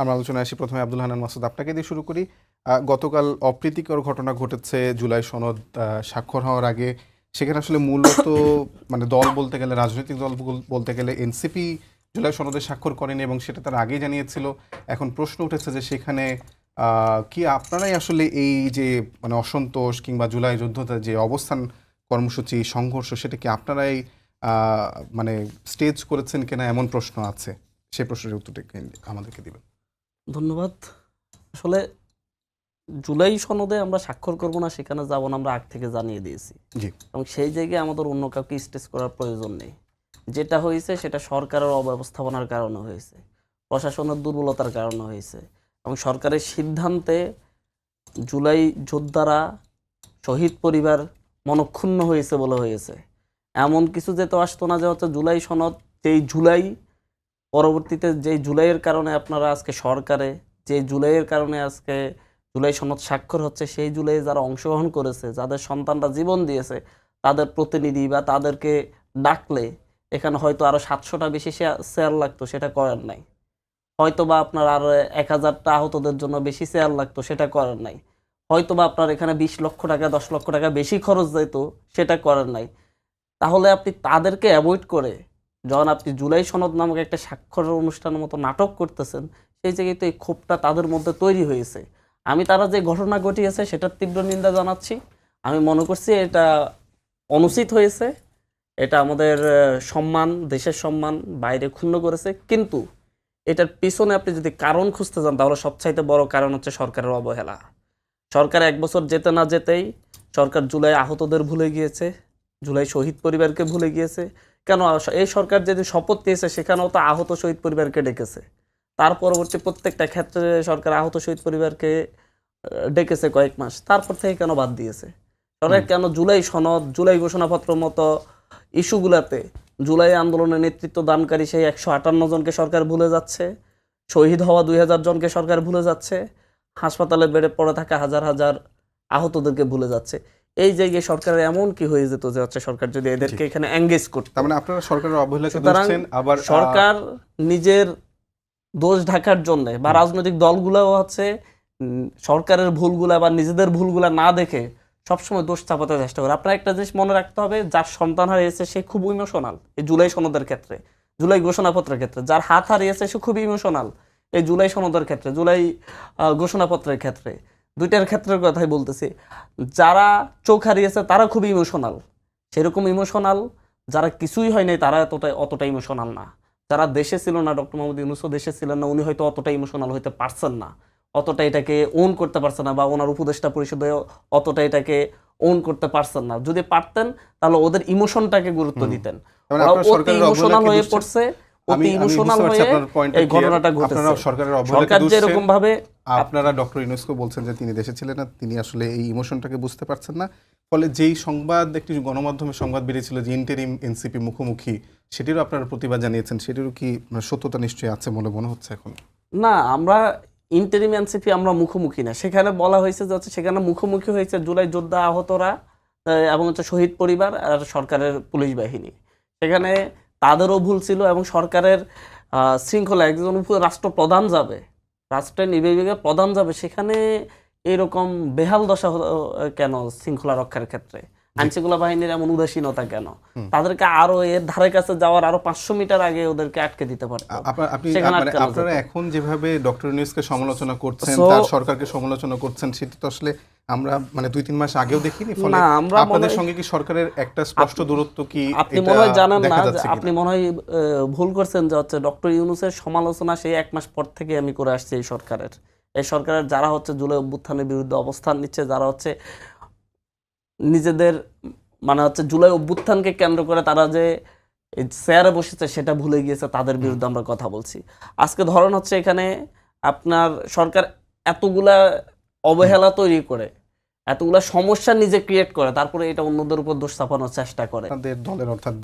আমরা আলোচনায় আসি। প্রথমে আব্দুল হানান মাসুদ, আপনাকে দিয়ে শুরু করি। গতকাল অপ্রীতিকর ঘটনা ঘটেছে জুলাই সনদ স্বাক্ষর হওয়ার আগে। সেখানে আসলে মূলত মানে দল বলতে গেলে, রাজনৈতিক দল বলতে গেলে এনসিপি জুলাই সনদে স্বাক্ষর করেনি এবং সেটা তার আগে জানিয়েছিল। এখন প্রশ্ন উঠেছে যে সেখানে কি আপনারাই আসলে এই যে মানে অসন্তোষ কিংবা জুলাই যুদ্ধতে যে অবস্থান কর্মসূচি, সংঘর্ষ, সেটা কি আপনারাই মানে স্টেজ করেছেন কিনা এমন প্রশ্ন আছে? সেই প্রশ্নের উত্তরটা আমাদেরকে দিবেন। ধন্যবাদ। আসলে জুলাই সনদে আমরা স্বাক্ষর করব না সেখানে যাব না আমরা আগ থেকে জানিয়ে দিয়েছি। এবং সেই জায়গায় আমাদের অন্য কাউকে স্টেজ করার প্রয়োজন নেই। যেটা হয়েছে সেটা সরকারের অব্যবস্থাপনার কারণে হয়েছে প্রশাসনের দুর্বলতার কারণে হয়েছে এবং সরকারের সিদ্ধান্তে জুলাই যোদ্ধারা শহীদ পরিবার মনক্ষুণ্ণ হয়েছে বলে হয়েছে। এমন কিছু যেতে আসতো না যে হচ্ছে জুলাই সনদ যেই জুলাই পরবর্তীতে যেই জুলাইয়ের কারণে আপনারা আজকে সরকারে, যে জুলাইয়ের কারণে আজকে জুলাই সনদ স্বাক্ষর হচ্ছে, সেই জুলাইয়ে যারা অংশগ্রহণ করেছে, যাদের সন্তানরা জীবন দিয়েছে, তাদের প্রতিনিধি বা তাদেরকে ডাকলে এখানে হয়তো আরও সাতশোটা বেশি শেয়ার লাগতো, সেটা করার নাই। হয়তো বা আপনার আর এক হাজারটা আহতদের জন্য বেশি শেয়ার লাগতো, সেটা করার নাই। হয়তো বা আপনার এখানে বিশ লক্ষ টাকা, দশ লক্ষ টাকা বেশি খরচ যেত সেটা করার নাই। তাহলে আপনি তাদেরকে অ্যাভয়েড করে যখন আপনি জুলাই সনদ নামক একটা স্বাক্ষর অনুষ্ঠানের মতো নাটক করতেছেন, সেই জায়গায় তো এই ক্ষোভটা তাদের মধ্যে তৈরি হয়েছে। আমি তারা যে ঘটনা ঘটিয়েছে সেটার তীব্র নিন্দা জানাচ্ছি। আমি মনে করছি এটা অনুচিত হয়েছে। এটা আমাদের সম্মান, দেশের সম্মান বাইরে ক্ষুণ্ণ করেছে। কিন্তু এটার পিছনে আপনি যদি কারণ খুঁজতে যান, তাহলে সবচাইতে বড় কারণ হচ্ছে সরকারের অবহেলা। সরকার এক বছর যেতে না যেতেই সরকার জুলাই আহতদের ভুলে গিয়েছে, জুলাই শহীদ পরিবারকে ভুলে গিয়েছে কেন এই সরকার যেদিন শপথ নিয়েছে সেখানেও তো আহত শহীদ পরিবারকে ডেকেছে। তার পরবর্তী প্রত্যেকটা ক্ষেত্রে সরকার আহত শহীদ পরিবারকে ডেকেছে কয়েক মাস। তারপর থেকে কেন বাদ দিয়েছে? সরকার কেন জুলাই সনদ জুলাই ঘোষণাপত্র মতো ইস্যুগুলাতে জুলাই আন্দোলনের নেতৃত্ব দানকারী সেই একশো আটান্ন জনকে সরকার ভুলে যাচ্ছে? শহীদ হওয়া দুই হাজার জনকে সরকার ভুলে যাচ্ছে? হাসপাতালে বেড়ে পড়ে থাকা হাজার হাজার আহতদেরকে ভুলে যাচ্ছে? এই জায়গায় সরকারের এমন কি হয়ে যেত যে হচ্ছে সরকার যদি এদেরকে এখানে এঙ্গেজ করতো? তার মানে আপনারা সরকারের অবহেলাকে ধরছেন আবার সরকার নিজের দোষ ঢাকার জন্য বা রাজনৈতিক দলগুলোও হচ্ছে সরকারের ভুলগুলা বা নিজেদের ভুলগুলা না দেখে সবসময় দোষ চাপাতে চেষ্টা করে। আপনার একটা জিনিস মনে রাখতে হবে যার সন্তান হারিয়েছে সে খুব ইমোশনাল এই জুলাই সনদের ক্ষেত্রে জুলাই ঘোষণাপত্রের ক্ষেত্রে। যার হাত হারিয়েছে সে খুব ইমোশনাল এই জুলাই সনদের ক্ষেত্রে জুলাই ঘোষণাপত্রের ক্ষেত্রে। দুইটার ক্ষেত্রের কথাই বলতেছি। যারা চোখ হারিয়েছে তারা খুব ইমোশনাল সেরকম ইমোশনাল যারা কিছুই হয় নাই তারা এতটা অতটা ইমোশনাল না। যারা দেশে ছিল না ডক্টর মোহাম্মদ ইউনুসও দেশে ছিলেন না উনি হয়তো অতটা ইমোশনাল হইতে পারছেন না। অতটা এটাকে ওন করতে পারছেন না বা ওনার উপদেষ্টা পরিষদে অতটা এটাকে ওন করতে পারছেন না। যদি পারতেন তাহলে ওদের ইমোশনটাকে গুরুত্ব দিতেন। তার মানে অতি ইমোশনাল হয়ে পড়ছে অতি ইমোশনাল হয়ে এই ঘটনাটা ঘটেছে। সরকারের সরকার যেরকম ভাবে আপনারা ডক্টর ইউনেস্কো বলছেন যে তিনি দেশে ছিলেন না তিনি আসলে এই ইমোশনটাকে বুঝতে পারছেন না। ফলে যেই সংবাদ একটি গণমাধ্যমে সংবাদ বেরিয়েছিল যে ইন্টারিম এনসিপি মুখোমুখি সেটিরও আপনারা প্রতিবাদ জানিয়েছেন সেটিরও কি সত্যতা নিশ্চয়ই আছে বলে মনে হচ্ছে এখন? না আমরা ইন্টারিম এনসিপি আমরা মুখোমুখি না। সেখানে বলা হয়েছে যে হচ্ছে সেখানে মুখোমুখি হয়েছে জুলাই যোদ্ধা আহতরা এবং হচ্ছে শহীদ পরিবার আর সরকারের পুলিশ বাহিনী। সেখানে তাদেরও ভুল ছিল এবং সরকারের শৃঙ্খলা একজন রাষ্ট্রপ্রধান যাবে রাষ্ট্রের নির্বাহী প্রধান যাবে সেখানে এরকম বেহাল দশা কেন শৃঙ্খলা রক্ষার ক্ষেত্রে? আইনশৃঙ্খলা বাহিনীর এমন উদাসীনতা কেন? তাদেরকে আরও এর ধারে কাছে যাওয়ার আরও পাঁচশো মিটার আগে ওদেরকে আটকে দিতে পারে। মানে আপনারা এখন যেভাবে ডক্টর নিউজকে সমালোচনা করছেন তার সরকারকে সমালোচনা করছেন সেটা তো আসলে আমরা মানে দুই তিন মাস আগেও দেখিনি ফলে আপনাদের সঙ্গে কি সরকারের একটা স্পষ্ট দূরত্ব কি আপনি মনে হয় জানেন না আপনি মনে হয় ভুল করছেন যে হচ্ছে ডক্টর ইউনুসের সমালোচনা সেই এক মাস পর থেকে আমি করে আসছি এই সরকারের। এই সরকারের যারা হচ্ছে জুলাই অভ্যুত্থানের বিরুদ্ধে অবস্থান নিচ্ছে যারা হচ্ছে নিজেদের মানে হচ্ছে জুলাই অভ্যুত্থানকে কেন্দ্র করে তারা যে চেয়ারে বসেছে সেটা ভুলে গিয়েছে তাদের বিরুদ্ধে আমরা কথা বলছি। আজকে ধরন হচ্ছে এখানে আপনার সরকার এতগুলা অবহেলা তৈরি করে এতগুলা সমস্যা নিজে ক্রিয়েট করে, তারপরে এটা অন্যদের উপর দোষ চাপানোর চেষ্টা করে। দলের অর্থাৎ